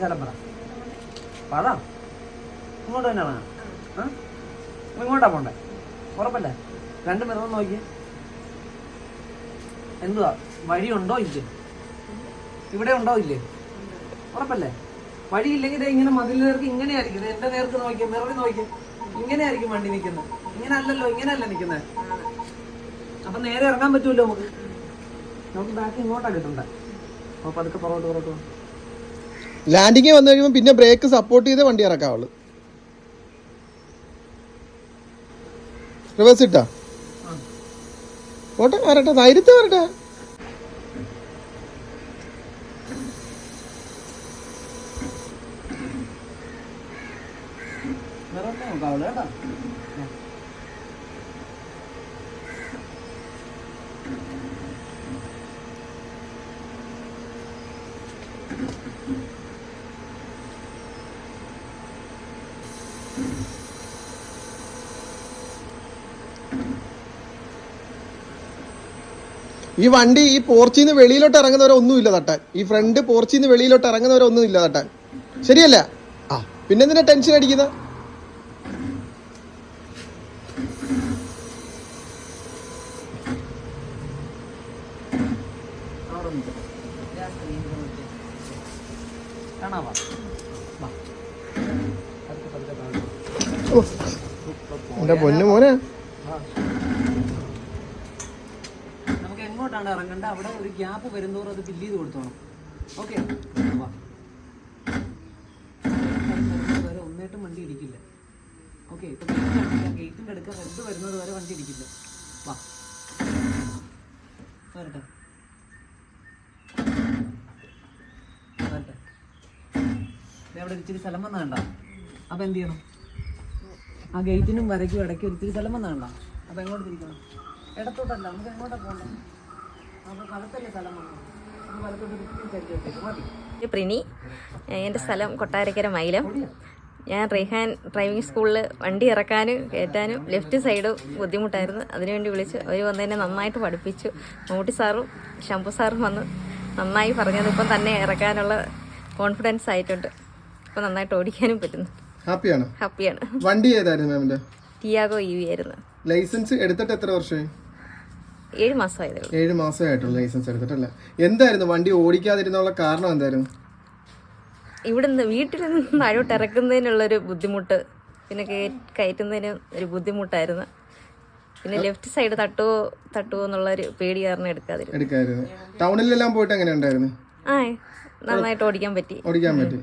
സ്ഥലം പറ. പറ ഇങ്ങോട്ട് തന്നെ വേണം. ഇങ്ങോട്ടാ പോണ്ടേ? ഉറപ്പല്ലേ? രണ്ട് മിറർ നോക്കി. എന്തുവാ? വഴിയുണ്ടോ ഇല്ലേ? ഇവിടെ ഉണ്ടോ ഇല്ലേ? ഉറപ്പല്ലേ? വഴിയില്ലെങ്കിൽ ഇങ്ങനെ മതിൽ നേർക്ക് ഇങ്ങനെ ആയിരിക്കും എന്റെ നേർക്ക് നോക്കി മിററിൽ നോക്കി. ഇങ്ങനെ ആയിരിക്കും വണ്ടി നിൽക്കുന്നത് ഇങ്ങനെ അല്ലല്ലോ ഇങ്ങനെ അല്ല നിൽക്കുന്നത് അപ്പൊ നേരെ ഇറങ്ങാൻ പറ്റൂല്ലോ നമുക്ക്. നമുക്ക് ബാക്ക് ഇങ്ങോട്ടാ കിട്ടണ്ടേ? അപ്പൊ പതുക്കെ പുറകോട്ട് പുറകോട്ട്. ലാൻഡിങ് വന്നു കഴിയുമ്പോൾ പിന്നെ ബ്രേക്ക് സപ്പോർട്ട് ചെയ്തേ വണ്ടി ഇറക്കാവുള്ളൂ. റിവേഴ്സ് ഇട്ടാ. ഓട്ടെ വരട്ടെ ധൈര്യത്തെ വരട്ടെ. Thank നോക്കാവുള്ളൂ കേട്ടോ ആ. ഈ വണ്ടി ഈ പോർച്ചിൽ നിന്ന് വെളിയിലോട്ട് ഇറങ്ങുന്നവരൊന്നുമില്ല തട്ടാൻ ഈ ഫ്രണ്ട് പോർച്ചിൽ നിന്ന് വെളിയിലോട്ട് ഇറങ്ങുന്നവരൊന്നും ഇല്ല തട്ടാൻ ശരിയല്ല? ആ പിന്നെ എന്തിനാ ടെൻഷൻ. ഞാൻ കാണാവാ വാ. പതുക്കെ പതുക്കെ താഴോട്ട്. എന്റെ പൊന്നു മോനെ. നമുക്ക് എങ്ങോട്ടാണ് ഇറങ്ങേണ്ടത്? അവിടെ ഒരു ഗ്യാപ്പ് വരുന്നോറും അത് ഫില്ല് ചെയ്ത് കൊടുത്തോണം. ഓക്കെ വരെ ഒന്നേട്ടും വണ്ടി ഇടിക്കില്ല. ഓക്കെ ഇപ്പൊ ഗേറ്റിന്റെ അടുക്ക റെഡ് വരുന്നത് വരെ വണ്ടി ഇടിക്കില്ല. വാ. വരട്ടെ. വരട്ടെ. അവിടെ ഇച്ചിരി സ്ഥലം വന്ന കണ്ട? അപ്പൊ എന്ത് ചെയ്യണം? ആ ഗേറ്റിനും വരയ്ക്കും ഇടയ്ക്ക് ഒരിത്തിരി സ്ഥലം വന്നാണല്ലോ. അപ്പം എങ്ങോട്ട് തിരിക്കണം? ഇടത്തോട്ടല്ല നമുക്ക് എങ്ങോട്ടാണ് പോകണ്ടത് അപ്പോൾ വലത്തോട്ട് പ്രിനി. എന്റെ സ്ഥലം കൊട്ടാരക്കര മൈലം. ഞാൻ റീഹാൻ ഡ്രൈവിംഗ് സ്കൂളിൽ വണ്ടി ഇറക്കാനും കയറ്റാനും ലെഫ്റ്റ് സൈഡ് ബുദ്ധിമുട്ടായിരുന്നു. അതിനുവേണ്ടി വിളിച്ചു അവർ വന്ന് എന്നെ നന്നായിട്ട് പഠിപ്പിച്ചു. മൂട്ടി സാറും ശംഭു സാറും വന്ന് നന്നായി പറഞ്ഞത് ഇപ്പം തന്നെ ഇറക്കാനുള്ള കോൺഫിഡൻസ് ആയിട്ടുണ്ട്. ഇപ്പം നന്നായിട്ട് ഓടിക്കാനും പറ്റുന്നു. ഹാപ്പിയാണ് ഹാപ്പിയാണ് വണ്ടി ഏതായിരുന്നു മാമിന്റെ? ടിയാഗോ ഇ വി ആയിരുന്നു. ലൈസൻസ് എടുത്തിട്ട് എത്ര വർഷമായി? ഏഴ് മാസമായതേ ഉള്ളൂ ഏഴ് മാസമേ ആയിട്ടുള്ളൂ ലൈസൻസ് എടുത്തിട്ടല്ല? എന്തായിരുന്നു വണ്ടി ഓടിക്കാതിരുന്നുള്ള കാരണം എന്തായിരുന്നു? ഇവിടുന്ന് വീട്ടിൽ നിന്ന് അഴോട്ട് ഇറക്കുന്നതിനുള്ളൊരു ബുദ്ധിമുട്ട് പിന്നെ കയറ്റുന്നതിന് ഒരു ബുദ്ധിമുട്ടായിരുന്നു. പിന്നെ ലെഫ്റ്റ് സൈഡ് തട്ടുവോ തട്ടുവോ എന്നുള്ളൊരു പേടി കാരണം എടുക്കാതിരുന്നു. എടുക്കായിരുന്നു ടൗണിലെല്ലാം പോയിട്ട് എങ്ങനെ ഉണ്ടായിരുന്നു ആ നന്നായിട്ട് ഓടിക്കാൻ പറ്റി. ഓടിക്കാൻ പറ്റി.